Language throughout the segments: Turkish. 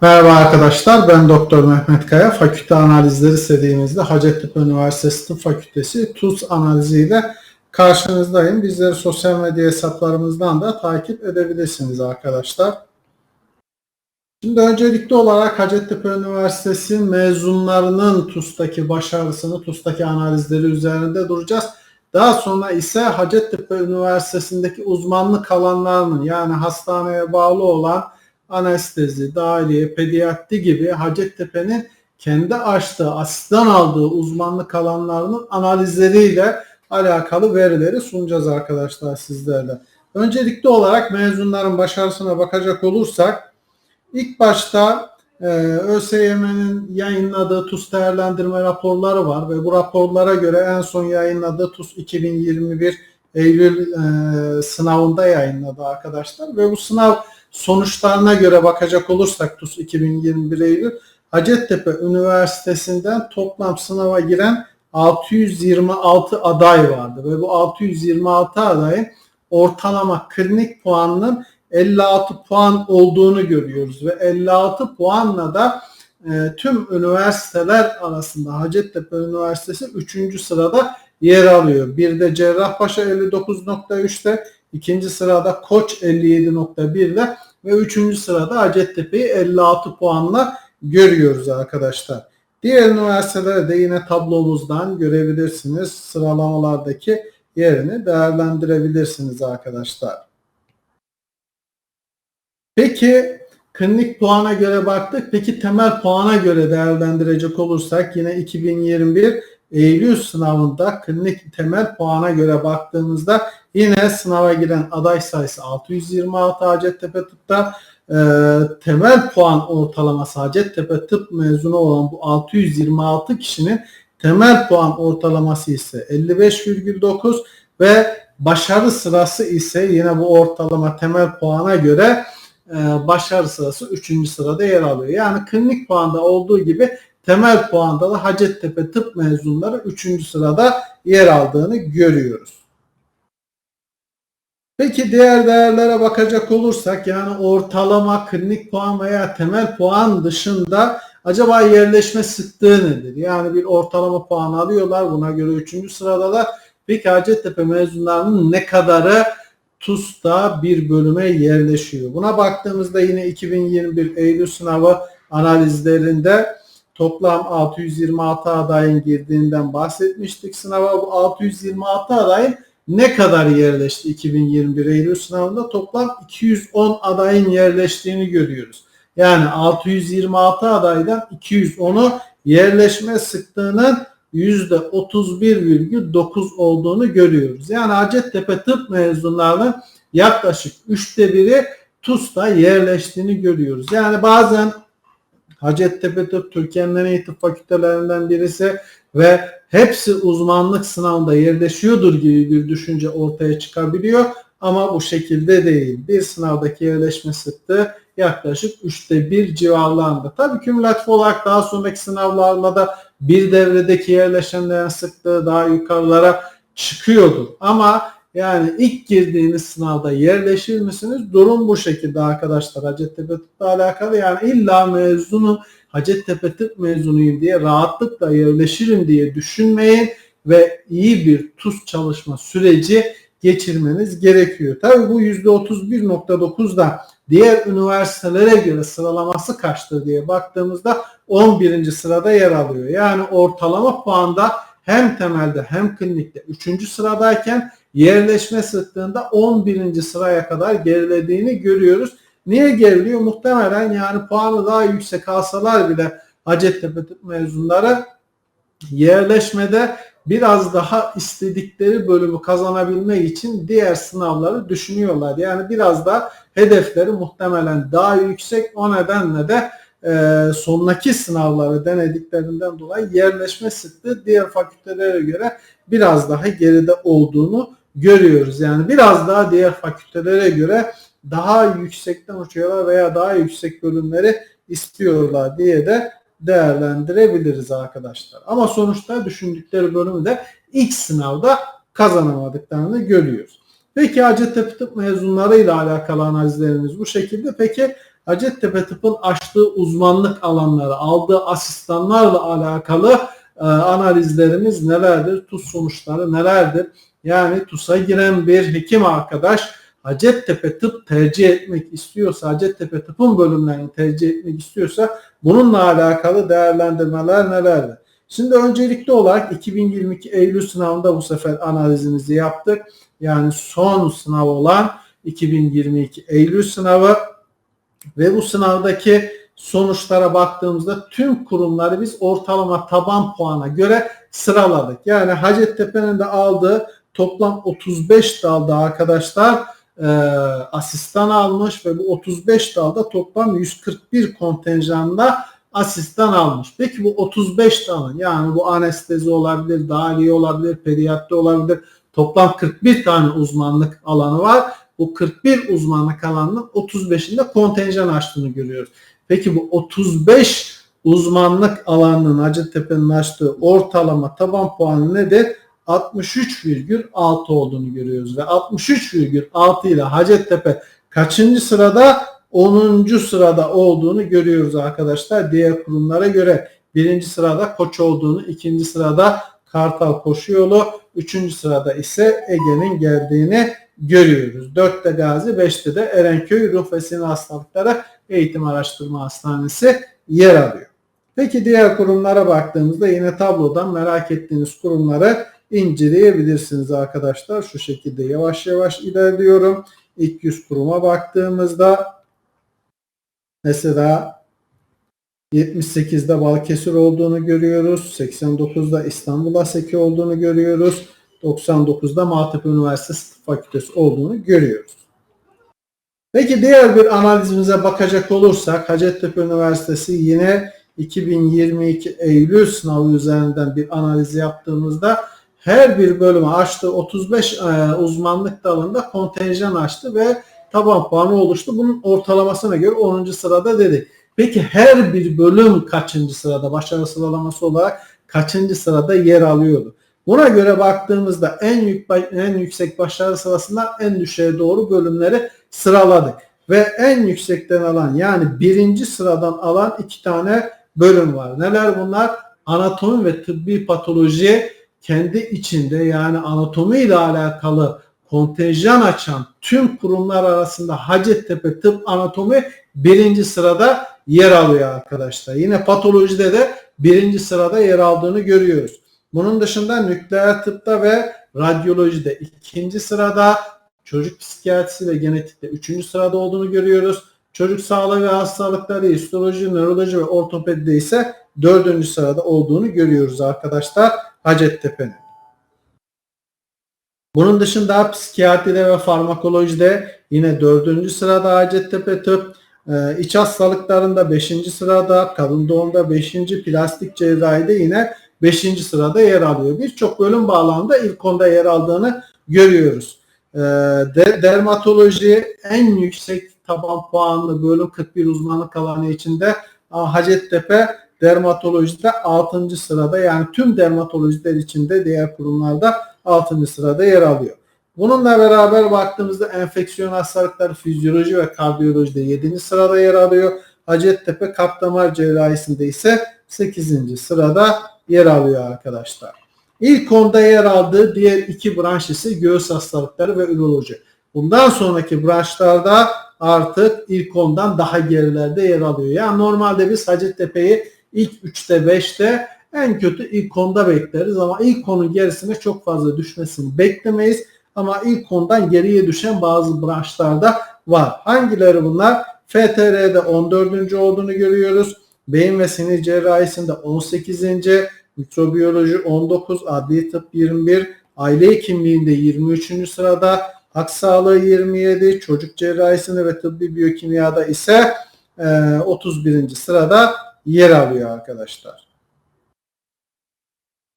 Merhaba arkadaşlar, ben Doktor Mehmet Kaya. Fakülte analizleri serimizde Hacettepe Üniversitesi Tıp Fakültesi TUS analiziyle karşınızdayım. Bizleri sosyal medya hesaplarımızdan da takip edebilirsiniz arkadaşlar. Şimdi öncelikli olarak Hacettepe Üniversitesi mezunlarının TUS'taki başarısını, TUS'taki analizleri üzerinde duracağız. Daha sonra ise Hacettepe Üniversitesi'ndeki uzmanlık alanlarının yani hastaneye bağlı olan anestezi, dahiliye, pediatri gibi Hacettepe'nin kendi açtığı, asistan aldığı uzmanlık alanlarının analizleriyle alakalı verileri sunacağız arkadaşlar sizlerle. Öncelikli olarak mezunların başarısına bakacak olursak ilk başta e, ÖSYM'nin yayınladığı TUS değerlendirme raporları var ve bu raporlara göre en son yayınladığı TUS 2021 Eylül e, sınavında yayınladı arkadaşlar ve bu sınav sonuçlarına göre bakacak olursak TUS 2021 Eylül Hacettepe Üniversitesi'nden toplam sınava giren 626 aday vardı ve bu 626 adayın ortalama klinik puanının 56 puan olduğunu görüyoruz ve 56 puanla da e, tüm üniversiteler arasında Hacettepe Üniversitesi 3. sırada yer alıyor. Bir de Cerrahpaşa 59.3'te İkinci sırada Koç 57.1 ile ve üçüncü sırada Hacettepe'yi 56 puanla görüyoruz arkadaşlar. Diğer üniversitelere de yine tablomuzdan görebilirsiniz. Sıralamalardaki yerini değerlendirebilirsiniz arkadaşlar. Peki klinik puana göre baktık. Peki temel puana göre değerlendirecek olursak yine 2021 Eylül sınavında klinik temel puana göre baktığımızda yine sınava giren aday sayısı 626 Hacettepe Tıp'ta e, temel puan ortalaması Hacettepe Tıp mezunu olan bu 626 kişinin temel puan ortalaması ise 55,9 ve başarı sırası ise yine bu ortalama temel puana göre e, başarı sırası 3. sırada yer alıyor. Yani klinik puanda olduğu gibi temel puanda da Hacettepe tıp mezunları 3. sırada yer aldığını görüyoruz. Peki diğer değerlere bakacak olursak yani ortalama klinik puan veya temel puan dışında acaba yerleşme sıklığı nedir? Yani bir ortalama puan alıyorlar buna göre 3. sıradalar. Peki Hacettepe mezunlarının ne kadarı TUS'ta bir bölüme yerleşiyor? Buna baktığımızda yine 2021 Eylül sınavı analizlerinde toplam 626 adayın girdiğinden bahsetmiştik sınava. Bu 626 adayın ne kadar yerleşti 2021 Eylül sınavında? Toplam 210 adayın yerleştiğini görüyoruz. Yani 626 adaydan 210'u yerleşme sıklığının %31,9 olduğunu görüyoruz. Yani Hacettepe tıp mezunlarının yaklaşık üçte biri TUS'ta yerleştiğini görüyoruz. Yani bazen Hacettepe Türkiye'nin tıp fakültelerinden birisi ve hepsi uzmanlık sınavında yerleşiyordur gibi bir düşünce ortaya çıkabiliyor. Ama bu şekilde değil. Bir sınavdaki yerleşme sıklığı yaklaşık üçte bir civarlarında. Tabii kümülatif olarak daha sonraki sınavlarla da bir devredeki yerleşenlerin sıklığı daha yukarılara çıkıyordur. Ama yani ilk girdiğiniz sınavda yerleşir misiniz? Durum bu şekilde arkadaşlar. Hacettepe Tıp'la alakalı yani illa mezunu Hacettepe Tıp mezunuyum diye rahatlıkla yerleşirim diye düşünmeyin ve iyi bir tuz çalışma süreci geçirmeniz gerekiyor. Tabi bu %31.9'da diğer üniversitelere göre sıralaması kaçtır diye baktığımızda 11. sırada yer alıyor. Yani ortalama puanda hem temelde hem klinikte 3. sıradayken yerleşme sıklığında 11. sıraya kadar gerilediğini görüyoruz. Niye geriliyor? Muhtemelen yani puanı daha yüksek alsalar bile Hacettepe tıp mezunları yerleşmede biraz daha istedikleri bölümü kazanabilmek için diğer sınavları düşünüyorlar. Yani biraz da hedefleri muhtemelen daha yüksek. O nedenle de e, sondaki sınavları denediklerinden dolayı yerleşme sıklığı diğer fakültelere göre biraz daha geride olduğunu görüyoruz. Yani biraz daha diğer fakültelere göre daha yüksekten uçuyorlar veya daha yüksek bölümleri istiyorlar diye de değerlendirebiliriz arkadaşlar. Ama sonuçta düşündükleri bölümü de ilk sınavda kazanamadıklarını görüyoruz. Peki Hacettepe Tıp mezunlarıyla alakalı analizlerimiz bu şekilde. Peki Hacettepe Tıp'ın açtığı uzmanlık alanları, aldığı asistanlarla alakalı e, analizlerimiz nelerdir? TUS sonuçları nelerdir? Yani TUS'a giren bir hekim arkadaş Hacettepe Tıp tercih etmek istiyorsa, Hacettepe Tıp'ın bölümlerini tercih etmek istiyorsa bununla alakalı değerlendirmeler nelerdir? Şimdi öncelikli olarak 2022 Eylül sınavında bu sefer analizimizi yaptık. Yani son sınav olan 2022 Eylül sınavı ve bu sınavdaki sonuçlara baktığımızda tüm kurumları biz ortalama taban puana göre sıraladık. Yani Hacettepe'nin de aldığı toplam 35 dalda arkadaşlar e, asistan almış ve bu 35 dalda toplam 141 kontenjanda asistan almış. Peki bu 35 dalın yani bu anestezi olabilir, dahiliye olabilir, periyatri olabilir. Toplam 41 tane uzmanlık alanı var. Bu 41 uzmanlık alanının 35'inde kontenjan açtığını görüyoruz. Peki bu 35 uzmanlık alanının Hacettepe'nin açtığı ortalama taban puanı nedir? 63,6 olduğunu görüyoruz ve 63,6 ile Hacettepe kaçıncı sırada? 10. sırada olduğunu görüyoruz arkadaşlar. Diğer kurumlara göre birinci sırada Koç olduğunu, ikinci sırada Kartal Koşu Yolu, üçüncü sırada ise Ege'nin geldiğini görüyoruz. 4'te Gazi, 5'te de Erenköy Ruh ve Sinir Hastalıkları Eğitim Araştırma Hastanesi yer alıyor. Peki diğer kurumlara baktığımızda yine tablodan merak ettiğiniz kurumları inceleyebilirsiniz arkadaşlar. Şu şekilde yavaş yavaş ilerliyorum. İlk 100 kuruma baktığımızda mesela 78'de Balıkesir olduğunu görüyoruz. 89'da İstanbul Aseki olduğunu görüyoruz. 99'da Maltepe Üniversitesi Tıp Fakültesi olduğunu görüyoruz. Peki diğer bir analizimize bakacak olursak Hacettepe Üniversitesi yine 2022 Eylül sınavı üzerinden bir analiz yaptığımızda her bir bölümü açtı. 35 e, uzmanlık dalında kontenjan açtı ve taban puanı oluştu. Bunun ortalamasına göre 10. sırada dedi. Peki her bir bölüm kaçıncı sırada başarı sıralaması olarak kaçıncı sırada yer alıyordu? Buna göre baktığımızda en, yük, en yüksek başarı sırasından en düşüğe doğru bölümleri sıraladık. Ve en yüksekten alan yani birinci sıradan alan iki tane bölüm var. Neler bunlar? Anatomi ve tıbbi patoloji kendi içinde yani anatomi ile alakalı kontenjan açan tüm kurumlar arasında Hacettepe Tıp Anatomi birinci sırada yer alıyor arkadaşlar. Yine patolojide de birinci sırada yer aldığını görüyoruz. Bunun dışında nükleer tıpta ve radyolojide ikinci sırada, çocuk psikiyatrisi ve genetikte üçüncü sırada olduğunu görüyoruz. Çocuk sağlığı ve hastalıkları, histoloji, nöroloji ve ortopedide ise dördüncü sırada olduğunu görüyoruz arkadaşlar Hacettepe'nin. Bunun dışında psikiyatride ve farmakolojide yine dördüncü sırada Hacettepe Tıp, ee, iç hastalıklarında 5. sırada, kadın doğumda 5. plastik cerrahide yine 5. sırada yer alıyor. Birçok bölüm bağlamında ilk onda yer aldığını görüyoruz. De, dermatoloji en yüksek taban puanlı bölüm 41 uzmanlık alanı içinde Hacettepe dermatolojide 6. sırada yani tüm dermatolojiler içinde diğer kurumlarda 6. sırada yer alıyor. Bununla beraber baktığımızda enfeksiyon hastalıkları, fizyoloji ve kardiyolojide 7. sırada yer alıyor. Hacettepe kalp damar cerrahisinde ise 8. sırada yer alıyor arkadaşlar. İlk onda yer aldığı diğer iki branş ise göğüs hastalıkları ve üroloji. Bundan sonraki branşlarda artık ilk ondan daha gerilerde yer alıyor. Yani normalde biz Hacettepe'yi ilk 3'te 5'te en kötü ilk onda bekleriz ama ilk konun gerisine çok fazla düşmesini beklemeyiz. Ama ilk konudan geriye düşen bazı branşlarda var. Hangileri bunlar? FTR'de 14. olduğunu görüyoruz. Beyin ve sinir cerrahisinde 18. Mikrobiyoloji 19, adli tıp 21, aile hekimliğinde 23. sırada, hak sağlığı 27, çocuk cerrahisinde ve tıbbi biyokimyada ise 31. E, sırada yer alıyor arkadaşlar.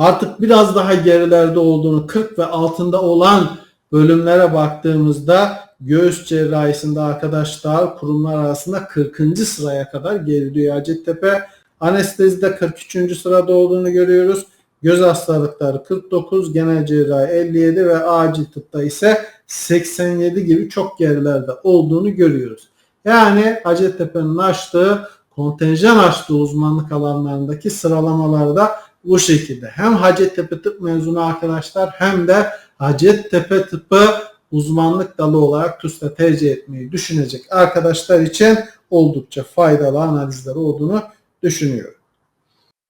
Artık biraz daha gerilerde olduğunu 40 ve altında olan bölümlere baktığımızda göğüs cerrahisinde arkadaşlar kurumlar arasında 40. sıraya kadar geriliyor Hacettepe. Anestezide 43. sırada olduğunu görüyoruz. Göz hastalıkları 49, genel cerrahi 57 ve acil tıpta ise 87 gibi çok gerilerde olduğunu görüyoruz. Yani Hacettepe'nin açtığı kontenjan açtığı uzmanlık alanlarındaki sıralamalarda bu şekilde. Hem Hacettepe tıp mezunu arkadaşlar hem de Hacettepe tıpı uzmanlık dalı olarak TUS'ta tercih etmeyi düşünecek arkadaşlar için oldukça faydalı analizler olduğunu düşünüyorum.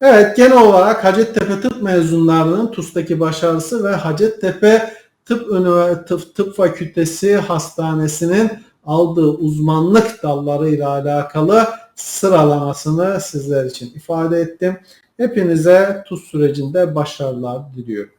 Evet genel olarak Hacettepe tıp mezunlarının TUS'taki başarısı ve Hacettepe Tıp, tıp, tıp Fakültesi Hastanesi'nin aldığı uzmanlık dallarıyla alakalı sıralamasını sizler için ifade ettim. Hepinize TUS sürecinde başarılar diliyorum.